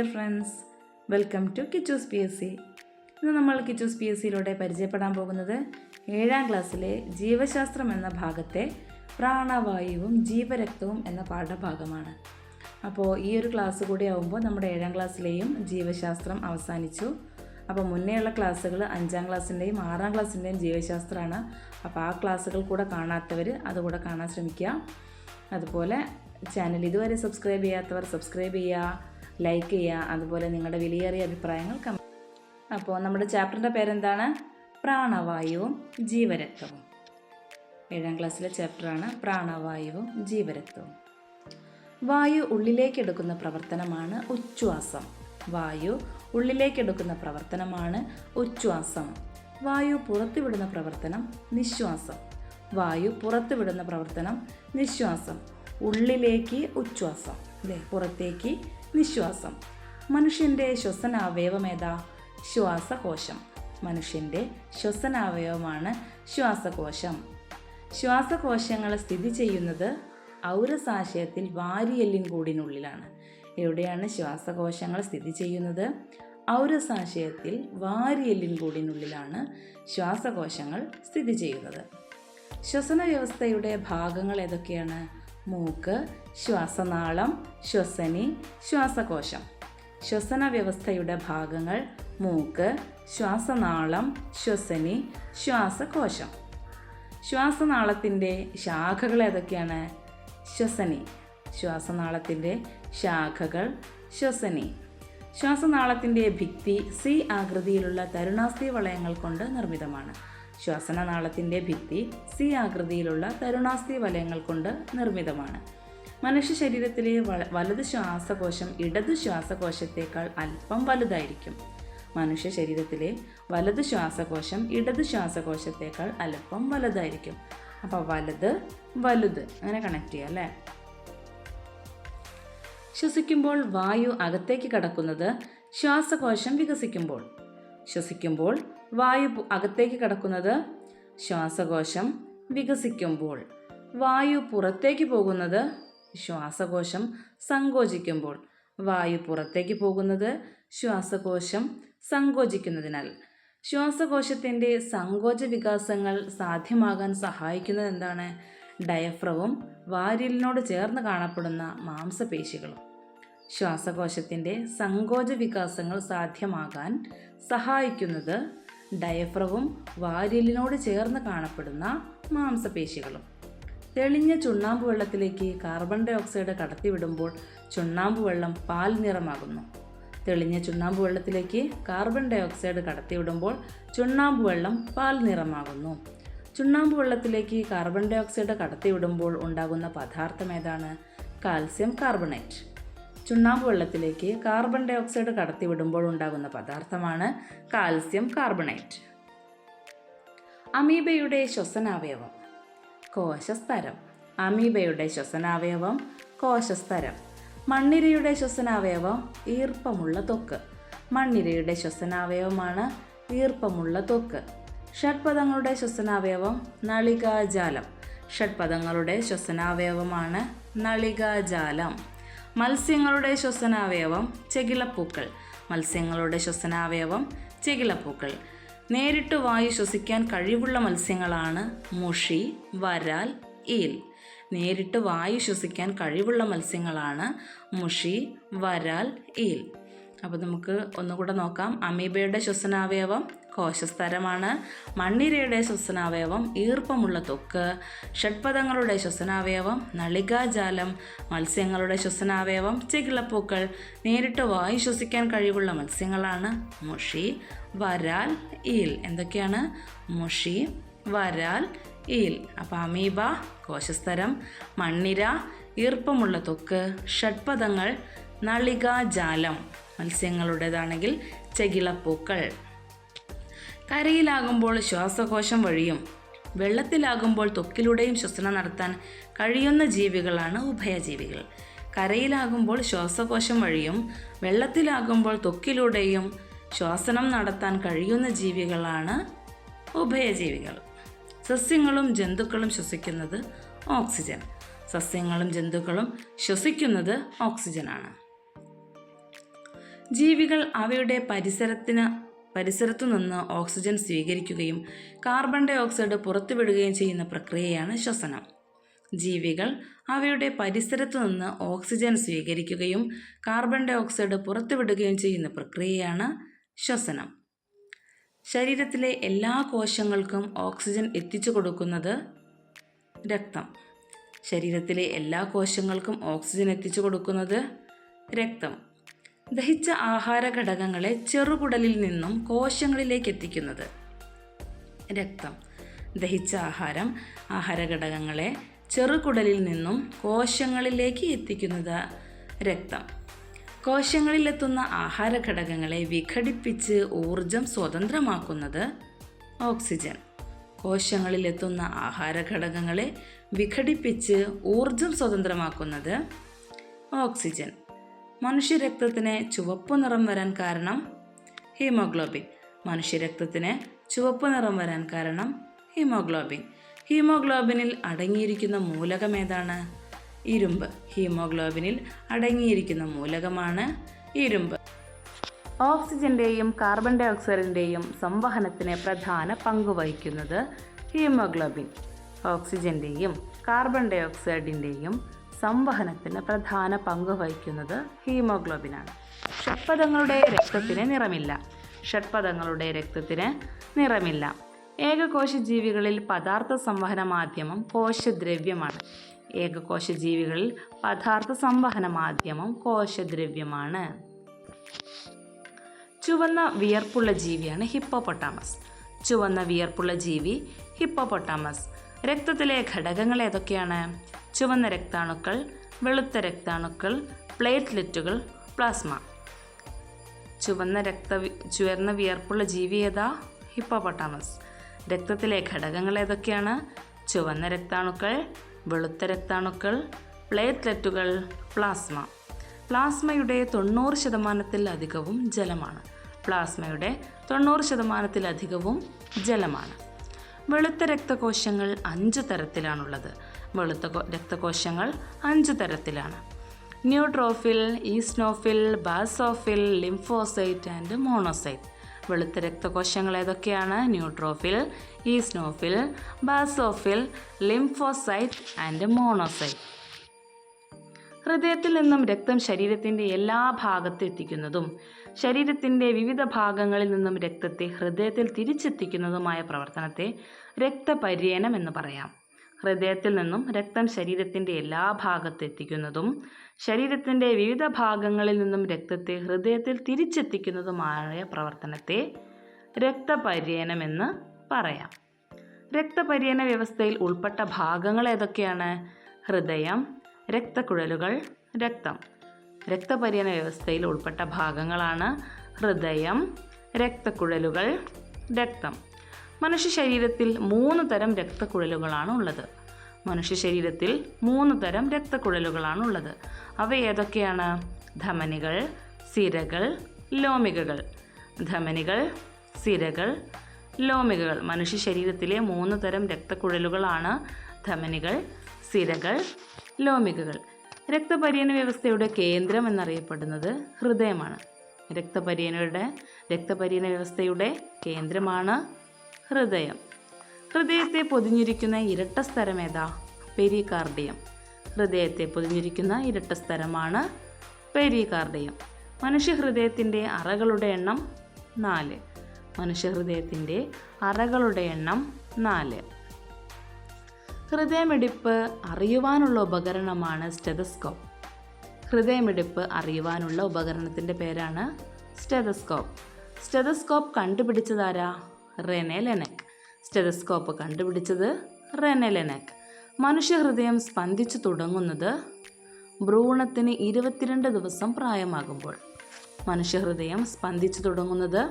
Dear friends welcome to Kichu's P S C. ഇന്ന് നമ്മൾ Kichus P S സിയിലൂടെ പരിചയപ്പെടാൻ പോകുന്നത് ഏഴാം ക്ലാസ്സിലെ ജീവശാസ്ത്രം എന്ന ഭാഗത്തെ പ്രാണവായുവും ജീവരക്തവും എന്ന പാഠഭാഗമാണ്. അപ്പോൾ ഈ ഒരു ക്ലാസ് കൂടി ആവുമ്പോൾ നമ്മുടെ ഏഴാം ക്ലാസ്സിലെയും ജീവശാസ്ത്രം അവസാനിച്ചു. അപ്പോൾ മുന്നേയുള്ള ക്ലാസ്സുകൾ അഞ്ചാം ക്ലാസ്സിന്റെയും ആറാം ക്ലാസ്സിന്റെയും ജീവശാസ്ത്രമാണ്. അപ്പോൾ ആ ക്ലാസ്സുകൾ കൂടെ കാണാത്തവർ അതുകൂടെ കാണാൻ ശ്രമിക്കുക. അതുപോലെ ചാനൽ ഇതുവരെ സബ്സ്ക്രൈബ് ചെയ്യാത്തവർ സബ്സ്ക്രൈബ് ചെയ്യുക. ലൈക്ക് ചെയ്യുക അതുപോലെ നിങ്ങളുടെ വിലയേറിയ അഭിപ്രായങ്ങൾ അപ്പോൾ നമ്മുടെ ചാപ്റ്ററിന്റെ പേരെന്താണ്? പ്രാണവായുവും ജീവരക്തവും ഏഴാം ക്ലാസ്സിലെ ചാപ്റ്ററാണ് പ്രാണവായുവും ജീവരക്തവും വായു ഉള്ളിലേക്കെടുക്കുന്ന പ്രവർത്തനമാണ് ഉച്ഛ്വാസം. വായു ഉള്ളിലേക്കെടുക്കുന്ന പ്രവർത്തനമാണ് ഉച്ഛ്വാസം. വായു പുറത്തുവിടുന്ന പ്രവർത്തനം നിശ്വാസം. വായു പുറത്തുവിടുന്ന പ്രവർത്തനം നിശ്വാസം. ഉള്ളിലേക്ക് ഉച്ഛ്വാസം. അല്ലേ പുറത്തേക്ക് നിശ്വാസം മനുഷ്യന്റെ ശ്വസനാവയവമേതാ? ശ്വാസകോശം. മനുഷ്യന്റെ ശ്വസനാവയവമാണ് ശ്വാസകോശം. ശ്വാസകോശങ്ങൾ സ്ഥിതി ചെയ്യുന്നത് ഔരസാശയത്തിൽ വാരിയെല്ലിൻ കൂടിനുള്ളിലാണ്. എവിടെയാണ് ശ്വാസകോശങ്ങൾ സ്ഥിതി ചെയ്യുന്നത്? ഔരസാശയത്തിൽ വാരിയെല്ലിൻ കൂടിനുള്ളിലാണ് ശ്വാസകോശങ്ങൾ സ്ഥിതി ചെയ്യുന്നത്. ശ്വസന വ്യവസ്ഥയുടെ ഭാഗങ്ങൾ ഏതൊക്കെയാണ്? മൂക്ക് ശ്വാസനാളം ശ്വസനി ശ്വാസകോശം. ശ്വസന വ്യവസ്ഥയുടെ ഭാഗങ്ങൾ മൂക്ക് ശ്വാസനാളം ശ്വസനി ശ്വാസകോശം. ശ്വാസനാളത്തിന്റെ ശാഖകൾ ഏതൊക്കെയാണ്? ശ്വസനി. ശ്വാസനാളത്തിന്റെ ശാഖകൾ ശ്വസനി. ശ്വാസനാളത്തിന്റെ ഭിത്തി സി ആകൃതിയിലുള്ള തരുണാസ്ഥി വളയങ്ങൾ കൊണ്ട് നിർമ്മിതമാണ്. ശ്വാസനനാളത്തിന്റെ ഭിത്തി സി ആകൃതിയിലുള്ള തരുണാസ്ഥി വലയങ്ങൾ കൊണ്ട് നിർമ്മിതമാണ്. മനുഷ്യ ശരീരത്തിലെ വലത് ശ്വാസകോശം ഇടത് ശ്വാസകോശത്തേക്കാൾ അല്പം വലുതായിരിക്കും. മനുഷ്യ ശരീരത്തിലെ വലത് ശ്വാസകോശം ഇടത് ശ്വാസകോശത്തേക്കാൾ അല്പം വലുതായിരിക്കും. അപ്പോൾ വലത് വലുത് അങ്ങനെ കണക്ട് ചെയ്യാം അല്ലേ? ശ്വസിക്കുമ്പോൾ വായു അകത്തേക്ക് കടക്കുന്നത് ശ്വാസകോശം വികസിക്കുമ്പോൾ. ശ്വസിക്കുമ്പോൾ വായു അകത്തേക്ക് കടക്കുന്നത് ശ്വാസകോശം വികസിക്കുമ്പോൾ. വായു പുറത്തേക്ക് പോകുന്നത് ശ്വാസകോശം സങ്കോചിക്കുമ്പോൾ. വായു പുറത്തേക്ക് പോകുന്നത് ശ്വാസകോശം സങ്കോചിക്കുന്നതിനാൽ. ശ്വാസകോശത്തിന്റെ സങ്കോച വികാസങ്ങൾ സാധ്യമാകാൻ സഹായിക്കുന്നത് എന്താണ്? ഡയഫ്രവും വാരിലിനോട് ചേർന്ന് കാണപ്പെടുന്ന മാംസപേശികളും. ശ്വാസകോശത്തിന്റെ സങ്കോച വികാസങ്ങൾ സാധ്യമാകാൻ സഹായിക്കുന്നത് ഡയഫ്രവും വാരിലിനോട് ചേർന്ന് കാണപ്പെടുന്ന മാംസപേശികളും. തെളിഞ്ഞ ചുണ്ണാമ്പ് വെള്ളത്തിലേക്ക് കാർബൺ ഡൈ ഓക്സൈഡ് കടത്തിവിടുമ്പോൾ ചുണ്ണാമ്പ് വെള്ളം പാൽ നിറമാകുന്നു. തെളിഞ്ഞ ചുണ്ണാമ്പ് വെള്ളത്തിലേക്ക് കാർബൺ ഡൈ ഓക്സൈഡ് കടത്തിവിടുമ്പോൾ ചുണ്ണാമ്പ് വെള്ളം പാൽ നിറമാകുന്നു. ചുണ്ണാമ്പ് വെള്ളത്തിലേക്ക് കാർബൺ ഡൈ ഓക്സൈഡ് കടത്തിവിടുമ്പോൾ ഉണ്ടാകുന്ന പദാർത്ഥം ഏതാണ്? Calcium carbonate. ചുണ്ണാമ്പ് വെള്ളത്തിലേക്ക് കാർബൺ ഡൈ ഓക്സൈഡ് കടത്തിവിടുമ്പോൾ ഉണ്ടാകുന്ന പദാർത്ഥമാണ് കാൽസ്യം കാർബണേറ്റ് അമീബയുടെ ശ്വസനാവയവം. കോശസ്തരം. അമീബയുടെ ശ്വസനാവയവം കോശസ്തരം. മണ്ണിരയുടെ ശ്വസനാവയവം ഈർപ്പമുള്ള തൊക്ക് മണ്ണിരയുടെ ശ്വസനാവയവമാണ് ഈർപ്പമുള്ള തൊക്ക് ഷഡ്പദങ്ങളുടെ ശ്വസനാവയവം നളികാജാലം. ഷഡ്പദങ്ങളുടെ ശ്വസനാവയവമാണ് നളികാജാലം. മത്സ്യങ്ങളുടെ ശ്വസനാവയവം ചെകിളപ്പൂക്കൾ. മത്സ്യങ്ങളുടെ ശ്വസനാവയവം ചെകിളപ്പൂക്കൾ. നേരിട്ട് വായു ശ്വസിക്കാൻ കഴിവുള്ള മത്സ്യങ്ങളാണ് മുഷി വരാൽ ഈൽ നേരിട്ട് വായു ശ്വസിക്കാൻ കഴിവുള്ള മത്സ്യങ്ങളാണ് മുഷി വരാൽ ഈൽ അപ്പോൾ നമുക്ക് ഒന്നുകൂടെ നോക്കാം. അമീബയുടെ ശ്വസനാവയവം കോശസ്തരമാണ്. മണ്ണിരയുടെ ശ്വസനാവയവം ഈർപ്പമുള്ള തൊക്ക് ഷഡ്പദങ്ങളുടെ ശ്വസനാവയവം നളികാജാലം മത്സ്യങ്ങളുടെ ശ്വസനാവയവം ചെകിളപ്പൂക്കൾ നേരിട്ട് വായു ശ്വസിക്കാൻ കഴിവുള്ള മത്സ്യങ്ങളാണ്. മുഷി വരാൽ ഈൽ. എന്തൊക്കെയാണ്? മുഷി വരാൽ ഈൽ. അപ്പം അമീബ കോശസ്തരം മണ്ണിര ഈർപ്പമുള്ള തൊക്ക് ഷഡ്പദങ്ങൾ നളികാജാലം. മത്സ്യങ്ങളുടേതാണെങ്കിൽ ചെകിളപ്പൂക്കൾ. കരയിലാകുമ്പോൾ ശ്വാസകോശം വഴിയും വെള്ളത്തിലാകുമ്പോൾ ത്വക്കിലൂടെയും ശ്വസനം നടത്താൻ കഴിയുന്ന ജീവികളാണ് ഉഭയജീവികൾ. കരയിലാകുമ്പോൾ ശ്വാസകോശം വഴിയും വെള്ളത്തിലാകുമ്പോൾ ത്വക്കിലൂടെയും ശ്വാസനം നടത്താൻ കഴിയുന്ന ജീവികളാണ് ഉഭയജീവികൾ. സസ്യങ്ങളും ജന്തുക്കളും ശ്വസിക്കുന്നത് ഓക്സിജൻ. സസ്യങ്ങളും ജന്തുക്കളും ശ്വസിക്കുന്നത് ഓക്സിജനാണ്. ജീവികൾ അവയുടെ പരിസരത്തിന് പരിസരത്തു നിന്ന് ഓക്സിജൻ സ്വീകരിക്കുകയും കാർബൺ ഡൈ ഓക്സൈഡ് പുറത്തുവിടുകയും ചെയ്യുന്ന പ്രക്രിയയാണ് ശ്വസനം. ജീവികൾ അവയുടെ പരിസരത്തു നിന്ന് ഓക്സിജൻ സ്വീകരിക്കുകയും കാർബൺ ഡൈ ഓക്സൈഡ് പുറത്തുവിടുകയും ചെയ്യുന്ന പ്രക്രിയയാണ് ശ്വസനം. ശരീരത്തിലെ എല്ലാ കോശങ്ങൾക്കും ഓക്സിജൻ എത്തിച്ചു കൊടുക്കുന്നത് രക്തം. ശരീരത്തിലെ എല്ലാ കോശങ്ങൾക്കും ഓക്സിജൻ എത്തിച്ചു കൊടുക്കുന്നത് രക്തം. ദഹിച്ച ആഹാര ഘടകങ്ങളെ ചെറുകുടലിൽ നിന്നും കോശങ്ങളിലേക്ക് എത്തിക്കുന്നത് രക്തം. ദഹിച്ച ആഹാരം ആഹാര ഘടകങ്ങളെ ചെറുകുടലിൽ നിന്നും കോശങ്ങളിലേക്ക് എത്തിക്കുന്നത് രക്തം. കോശങ്ങളിലെത്തുന്ന ആഹാര ഘടകങ്ങളെ വിഘടിപ്പിച്ച് ഊർജം സ്വതന്ത്രമാക്കുന്നത് ഓക്സിജൻ. കോശങ്ങളിലെത്തുന്ന ആഹാര ഘടകങ്ങളെ വിഘടിപ്പിച്ച് ഊർജം സ്വതന്ത്രമാക്കുന്നത് ഓക്സിജൻ. മനുഷ്യരക്തത്തിന് ചുവപ്പ് നിറം വരാൻ കാരണം ഹീമോഗ്ലോബിൻ. മനുഷ്യരക്തത്തിന് ചുവപ്പ് നിറം വരാൻ കാരണം ഹീമോഗ്ലോബിൻ. ഹീമോഗ്ലോബിനിൽ അടങ്ങിയിരിക്കുന്ന മൂലകം ഏതാണ്? ഇരുമ്പ്. ഹീമോഗ്ലോബിനിൽ അടങ്ങിയിരിക്കുന്ന മൂലകമാണ് ഇരുമ്പ്. ഓക്സിജന്റെയും കാർബൺ ഡൈ ഓക്സൈഡിന്റെയും സംവഹനത്തിന് പ്രധാന പങ്ക് വഹിക്കുന്നത് ഹീമോഗ്ലോബിൻ. ഓക്സിജന്റെയും കാർബൺ ഡൈ ഓക്സൈഡിന്റെയും സംവഹനത്തിന് പ്രധാന പങ്ക് വഹിക്കുന്നത് ഹീമോഗ്ലോബിനാണ്. ഷഡ്പഥങ്ങളുടെ രക്തത്തിന് നിറമില്ല. ഷഡ്പഥങ്ങളുടെ രക്തത്തിന് നിറമില്ല. ഏകകോശ ജീവികളിൽ പദാർത്ഥ സംവഹന മാധ്യമം കോശദ്രവ്യമാണ്. ഏകകോശ ജീവികളിൽ പദാർത്ഥ സംവഹന മാധ്യമം കോശദ്രവ്യമാണ്. ചുവന്ന വിയർപ്പുള്ള ജീവിയാണ് ഹിപ്പോപൊട്ടാമസ് ചുവന്ന വിയർപ്പുള്ള ജീവി ഹിപ്പോപൊട്ടാമസ് രക്തത്തിലെ ഘടകങ്ങൾ ഏതൊക്കെയാണ്? ചുവന്ന രക്താണുക്കൾ വെളുത്ത രക്താണുക്കൾ പ്ലേറ്റ്ലെറ്റുകൾ പ്ലാസ്മ. ചുവന്ന രക്ത ചുവന്ന വിയർപ്പുള്ള ജീവി ഏതാ? ഹിപ്പോപ്പൊട്ടാമസ്. രക്തത്തിലെ ഘടകങ്ങൾ ഏതൊക്കെയാണ്? ചുവന്ന രക്താണുക്കൾ വെളുത്ത രക്താണുക്കൾ പ്ലേറ്റ്ലെറ്റുകൾ പ്ലാസ്മ. പ്ലാസ്മയുടെ തൊണ്ണൂറ് ശതമാനത്തിലധികവും ജലമാണ്. പ്ലാസ്മയുടെ തൊണ്ണൂറ് ശതമാനത്തിലധികവും ജലമാണ്. വെളുത്ത രക്തകോശങ്ങൾ അഞ്ച് തരത്തിലാണുള്ളത്. വെളുത്ത രക്തകോശങ്ങൾ അഞ്ച് തരത്തിലാണ്. Neutrophil eosinophil basophil lymphocyte and monocyte. വെളുത്ത രക്തകോശങ്ങൾ ഏതൊക്കെയാണ്? Neutrophil eosinophil basophil lymphocyte and monocyte. ഹൃദയത്തിൽ നിന്നും രക്തം ശരീരത്തിന്റെ എല്ലാ ഭാഗത്തും എത്തിക്കുന്നതും ശരീരത്തിന്റെ വിവിധ ഭാഗങ്ങളിൽ നിന്നും രക്തത്തെ ഹൃദയത്തിൽ തിരിച്ചെത്തിക്കുന്നതുമായ പ്രവർത്തനത്തെ രക്തപര്യനം എന്ന് പറയാം. ഹൃദയത്തിൽ നിന്നും രക്തം ശരീരത്തിന്റെ എല്ലാ ഭാഗത്തെത്തിക്കുന്നതും ശരീരത്തിന്റെ വിവിധ ഭാഗങ്ങളിൽ നിന്നും രക്തത്തെ ഹൃദയത്തിൽ തിരിച്ചെത്തിക്കുന്നതുമായ പ്രവർത്തനത്തെ രക്തപര്യനം എന്ന് പറയാം. രക്തപര്യന വ്യവസ്ഥയിൽ ഉൾപ്പെട്ട ഭാഗങ്ങൾ ഏതൊക്കെയാണ്? ഹൃദയം രക്തക്കുഴലുകൾ രക്തം. രക്തപര്യന വ്യവസ്ഥയിൽ ഉൾപ്പെട്ട ഭാഗങ്ങളാണ് ഹൃദയം രക്തക്കുഴലുകൾ രക്തം. മനുഷ്യ ശരീരത്തിൽ മൂന്ന് തരം രക്തക്കുഴലുകളാണ് ഉള്ളത്. മനുഷ്യ ശരീരത്തിൽ മൂന്ന് തരം രക്തക്കുഴലുകളാണുള്ളത് അവ ഏതൊക്കെയാണ്? ധമനികൾ സിരകൾ ലോമികകൾ. ധമനികൾ സിരകൾ ലോമികകൾ. മനുഷ്യ ശരീരത്തിലെ മൂന്ന് തരം രക്തക്കുഴലുകളാണ് ധമനികൾ സിരകൾ ലോമികകൾ. രക്തപര്യന വ്യവസ്ഥയുടെ കേന്ദ്രം എന്നറിയപ്പെടുന്നത് ഹൃദയമാണ്. രക്തപര്യനയുടെ രക്തപര്യന വ്യവസ്ഥയുടെ കേന്ദ്രമാണ് ഹൃദയം. ഹൃദയത്തെ പൊതിഞ്ഞിരിക്കുന്ന ഇരട്ട സ്ഥലം ഏതാ? പെരികാർഡിയം. ഹൃദയത്തെ പൊതിഞ്ഞിരിക്കുന്ന ഇരട്ട സ്ഥലമാണ് പെരികാർഡിയം. മനുഷ്യഹൃദയത്തിന്റെ അറകളുടെ എണ്ണം നാല്. മനുഷ്യഹൃദയത്തിന്റെ അറകളുടെ എണ്ണം നാല്. ഹൃദയമിടിപ്പ് അറിയുവാനുള്ള ഉപകരണമാണ് സ്റ്റെതസ്കോപ്പ്. ഹൃദയമിടിപ്പ് അറിയുവാനുള്ള ഉപകരണത്തിന്റെ പേരാണ് stethoscope. Stethoscope കണ്ടുപിടിച്ചതാരാ? Rene Laennec. Stethoscope കണ്ടുപിടിച്ചത് റെനെ ലെനക്. മനുഷ്യഹൃദയം സ്പന്ദിച്ചു തുടങ്ങുന്നത് ഭ്രൂണത്തിന് ഇരുപത്തിരണ്ട് ദിവസം പ്രായമാകുമ്പോൾ. മനുഷ്യഹൃദയം സ്പന്ദിച്ചു തുടങ്ങുന്നത്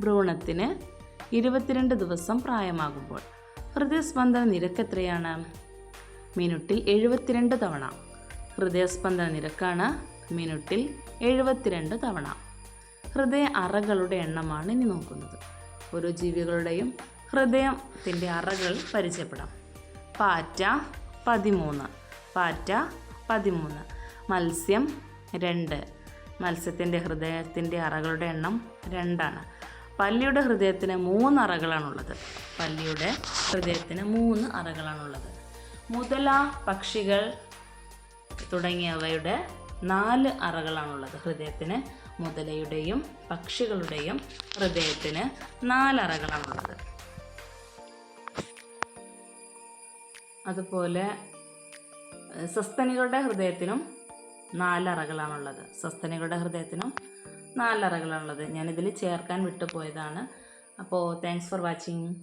ഭ്രൂണത്തിന് ഇരുപത്തിരണ്ട് ദിവസം പ്രായമാകുമ്പോൾ. ഹൃദയസ്പന്ദന നിരക്ക് എത്രയാണ്? മിനുട്ടിൽ എഴുപത്തിരണ്ട് തവണ. ഹൃദയസ്പന്ദന നിരക്കാണ് മിനുട്ടിൽ എഴുപത്തിരണ്ട് തവണ. ഹൃദയ അറകളുടെ എണ്ണമാണ് ഇനി നോക്കുന്നത്. ഓരോ ജീവികളുടെയും ഹൃദയത്തിന്റെ അറകൾ പരിചയപ്പെടാം. പാറ്റ പതിമൂന്ന് പാറ്റ പതിമൂന്ന്. മത്സ്യം രണ്ട് മത്സ്യത്തിന്റെ ഹൃദയത്തിന്റെ അറകളുടെ എണ്ണം രണ്ടാണ്. പല്ലിയുടെ ഹൃദയത്തിന് മൂന്ന് അറകളാണുള്ളത്. പല്ലിയുടെ ഹൃദയത്തിന് മൂന്ന് അറകളാണുള്ളത്. മുതല പക്ഷികൾ തുടങ്ങിയവയുടെ നാല് അറകളാണുള്ളത്. ഹൃദയത്തിന് മുതലയുടെയും പക്ഷികളുടെയും ഹൃദയത്തിന് നാലറകളാണുള്ളത്. അതുപോലെ സസ്തനികളുടെ ഹൃദയത്തിനും നാലറകളാണുള്ളത്. സസ്തനികളുടെ ഹൃദയത്തിനും നാലറകളാണുള്ളത്. ഞാനിതിൽ ചേർക്കാൻ വിട്ടുപോയതാണ്. അപ്പോൾ താങ്ക്സ് ഫോർ വാച്ചിങ്